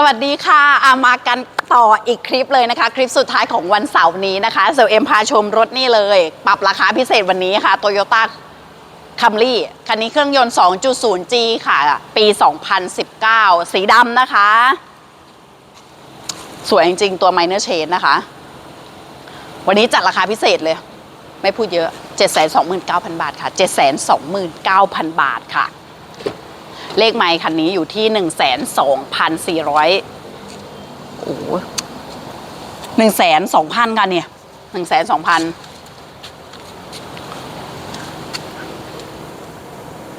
สวัสดีค่ะอามากันต่ออีกคลิปเลยนะคะ คลิปสุดท้ายของวันเสาร์นี้นะคะเซลเอ็มพาชมรถนี่เลย ปรับราคาพิเศษวันนี้ค่ะ Toyota Camry คันนี้เครื่องยนต์ 2.0G ค่ะ ปี 2019 สีดำนะคะ สวยจริง ๆ ตัว Minor Change นะคะ วันนี้จัดราคาพิเศษเลย ไม่พูดเยอะ 729,000 บาทค่ะ 729,000 บาทค่ะ เลขไมค์คันนี้อยู่ที่หนึ่งแสนสองพันสี่ร้อยโอ้หนึ่งแสนสองพันกันเนี่ยหนึ่งแสนสองพัน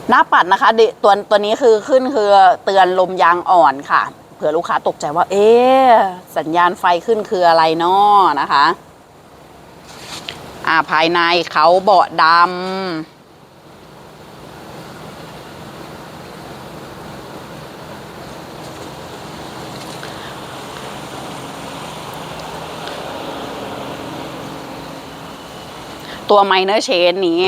หน้าปัดนะคะตัวตัวนี้คือขึ้นคือเตือนลมยางอ่อนค่ะ เผื่อลูกค้าตกใจว่า เอ๊ะสัญญาณไฟขึ้นคืออะไรนาะนะคะ อ่าภายในเขาเบาะดำ ตัว minor chain นี้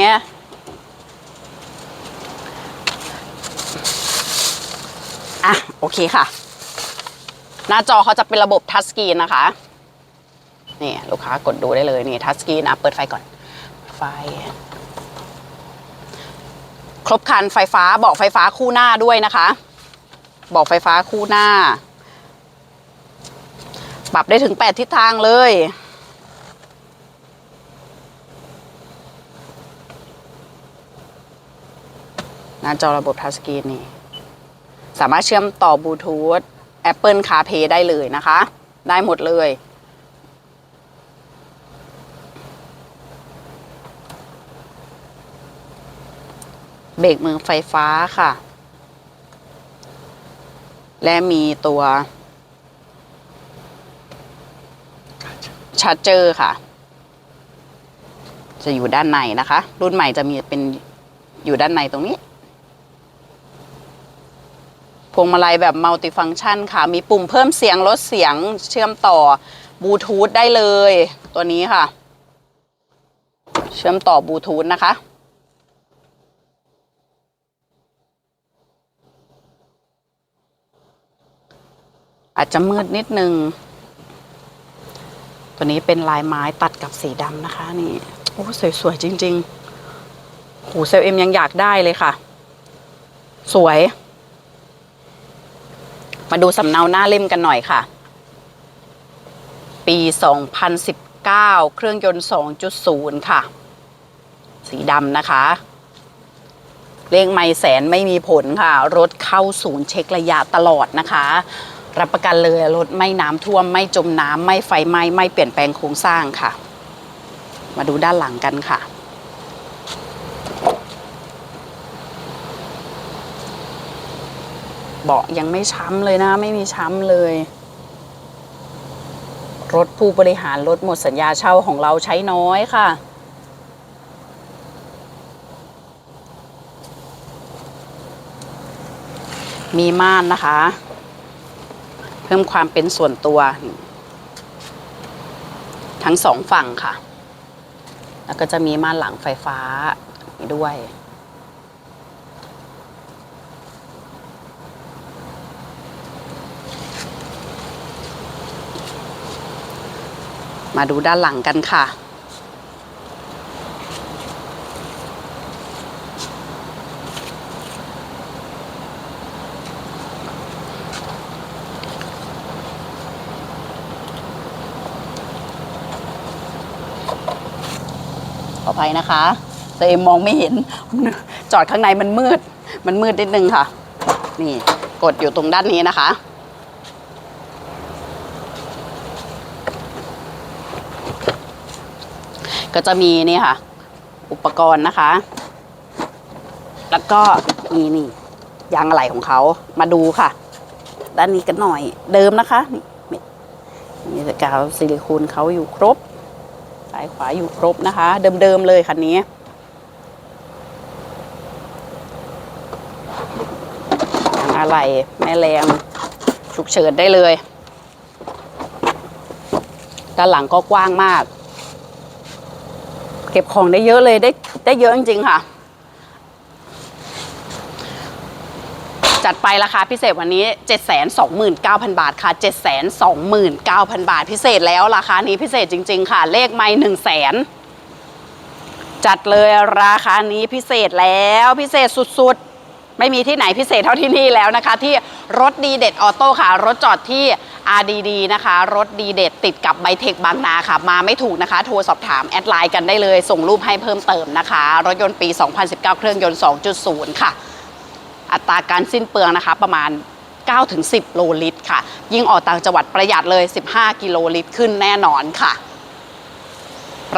อะโอเคค่ะ หน้าจอเขาจะเป็นระบบทัชสกรีนนะคะนี่ลูกค้ากดดูได้เลยนี่ทัชสกรีนอะเปิดไฟก่อนไฟ ครบคันไฟฟ้าบอกไฟฟ้าคู่หน้าด้วยนะคะ บอกไฟฟ้าคู่หน้า ปรับได้ถึง 8 ทิศทางเลย หน้าจอระบบทัชสกรีนนี่ สามารถเชื่อมต่อบลูทูธ Apple CarPlay ได้เลยนะคะ ได้หมดเลย เบรกมือไฟฟ้าค่ะ และมีตัวชาร์จเจอร์ค่ะ จะอยู่ด้านในนะคะ รุ่นใหม่จะมีเป็นอยู่ด้านในตรงนี้ พวงมาลัยแบบมัลติฟัง c t ชันค่ะ มีปุ่มเพิ่มเสียงลดเสียงเชื่อมต่อบลูทูธได้เลย ตัวนี้ค่ะ เชื่อมต่อบลูทูธนะคะ อาจจะมืดนิดนึง ตัวนี้เป็นลายไม้ตัดกับสีดำนะคะ นี่โอ้สวย ๆ จริงๆโหเซลเอ็มยังอยากได้เลยค่ะ สวย มาดูสำเนาหน้าเล่มกันหน่อยค่ะ ปี 2019 เครื่องยนต์ 2.0 ค่ะ สีดำนะคะ เลขไม่แสนไม่มีผลค่ะ รถเข้าศูนย์เช็คระยะตลอดนะคะ รับประกันเลยรถไม่น้ำท่วม ไม่จมน้ำไม่ไฟไหม้ไม่เปลี่ยนแปลงโครงสร้างค่ะ มาดูด้านหลังกันค่ะ เบาะยังไม่ช้ำเลยนะ ไม่มีช้ำเลย รถผู้บริหารรถหมดสัญญาเช่าของเราใช้น้อยค่ะ มีม่านนะคะ เพิ่มความเป็นส่วนตัว ทั้งสองฝั่งค่ะ แล้วก็จะมีม่านหลังไฟฟ้าด้วย มาดูด้านหลังกันค่ะ ขออภัยนะคะ ตัวเองมองไม่เห็น จอดข้างในมันมืด มันมืดนิดนึงค่ะ นี่กดอยู่ตรงด้านนี้นะคะ ก็จะมีนี่ค่ะ อุปกรณ์นะคะ แล้วก็มีนี่ยางอะไหล่ของเขามาดูค่ะ ด้านนี้กันหน่อยเดิมนะคะนี่มีสกาวซิลิโคนเขาอยู่ครบซ้ายขวาอยู่ครบนะคะ เดิมๆเลยคันนี้ยางอะไหลแม่แรงฉุกเฉินได้เลย ด้านหลังก็กว้างมาก เก็บของได้เยอะเลยได้ได้เยอะจริงๆค่ะ จัดไปราคาพิเศษวันนี้ 729,000 บาทค่ะ 729,000 บาทพิเศษแล้วราคานี้พิเศษจริง ๆ ค่ะ เลขไม่1 0 0 0 0แสนจัดเลยราคานี้พิเศษแล้วพิเศษสุดๆ ไม่มีที่ไหนพิเศษเท่าที่นี่แล้วนะคะ ที่รถดีเด็ดออโต้ค่ะ รถจอดที่ RDD นะคะ รถดีเด็ดติดกับไบเทคบางนาค่ะ มาไม่ถูกนะคะ โทรสอบถาม แอดไลน์กันได้เลย ส่งรูปให้เพิ่มเติมนะคะ รถยนต์ปี 2019 เครื่องยนต์ 2.0 ค่ะ อัตราการสิ้นเปลืองนะคะประมาณ 9-10 โลลิตรค่ะ ยิ่งออกต่างจังหวัดประหยัดเลย 15 กิโลลิตรขึ้นแน่นอนค่ะ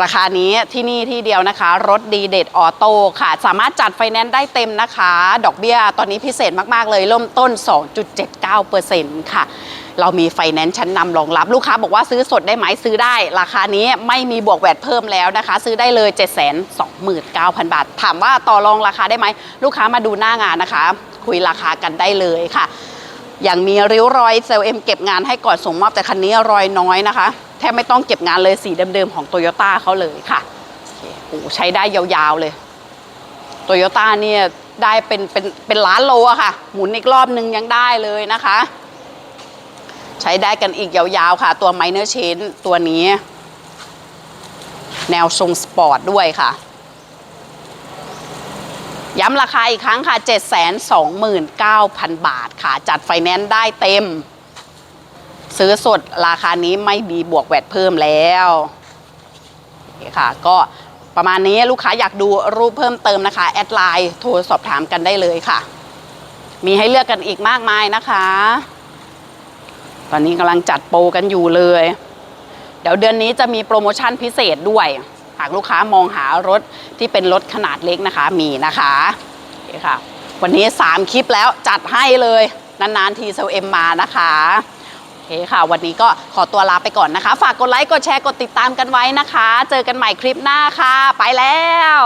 ราคานี้ที่นี่ที่เดียวนะคะ รถดีเด็ดออโต้ค่ะ สามารถจัดไฟแนนซ์ได้เต็มนะคะ ดอกเบี้ยตอนนี้พิเศษมาก ๆ เลยเริ่มต้น 2.79%ค่ะ เรามีไฟแนนซ์ชั้นนำรองรับ ลูกค้าบอกว่าซื้อสดได้ไหมซื้อได้ ราคานี้ไม่มีบวกแวดเพิ่มแล้วนะคะ ซื้อได้เลย 729,000 บาท ถามว่าต่อรองราคาได้ไหมลูกค้ามาดูหน้างานนะคะ คุยราคากันได้เลยค่ะ อย่างมีริ้วรอยเซลล์เอ็มเก็บงานให้ก่อนส่งมอบแต่คันนี้รอยน้อยนะคะแทบไม่ต้องเก็บงานเลยสีเดิมๆของโตโยต้าเขาเลยค่ะโอ้ใช้ได้ยาวๆเลยโตโยต้าเนี่ยได้เป็นเป็นเป็นล้านโลอะค่ะ หมุนอีกรอบนึงยังได้เลยนะคะ ใช้ได้กันอีกยาวๆค่ะ ตัวไมเนอร์เชนตัวนี้ แนวทรงสปอร์ตด้วยค่ะ ย้ำราคาอีกครั้งค่ะ 729,000 บาทค่ะ จัดไฟแนนซ์ได้เต็ม ซื้อสดราคานี้ไม่มีบวกแวดเพิ่มแล้วค่ะ ก็ประมาณนี้ลูกค้าอยากดูรูปเพิ่มเติมนะคะ แอดไลน์โทรสอบถามกันได้เลยค่ะ มีให้เลือกกันอีกมากมายนะคะ ตอนนี้กำลังจัดโปรกันอยู่เลย เดี๋ยวเดือนนี้จะมีโปรโมชั่นพิเศษด้วย หากลูกค้ามองหารถที่เป็นรถขนาดเล็กนะคะ มีนะคะโอเคค่ะ วันนี้ 3 คลิปแล้วจัดให้เลย นานๆทีเซลเอ็มมานะคะโอเคค่ะ วันนี้ก็ขอตัวลาไปก่อนนะคะ ฝากกดไลค์กดแชร์กดติดตามกันไว้นะคะ เจอกันใหม่คลิปหน้าค่ะ ไปแล้ว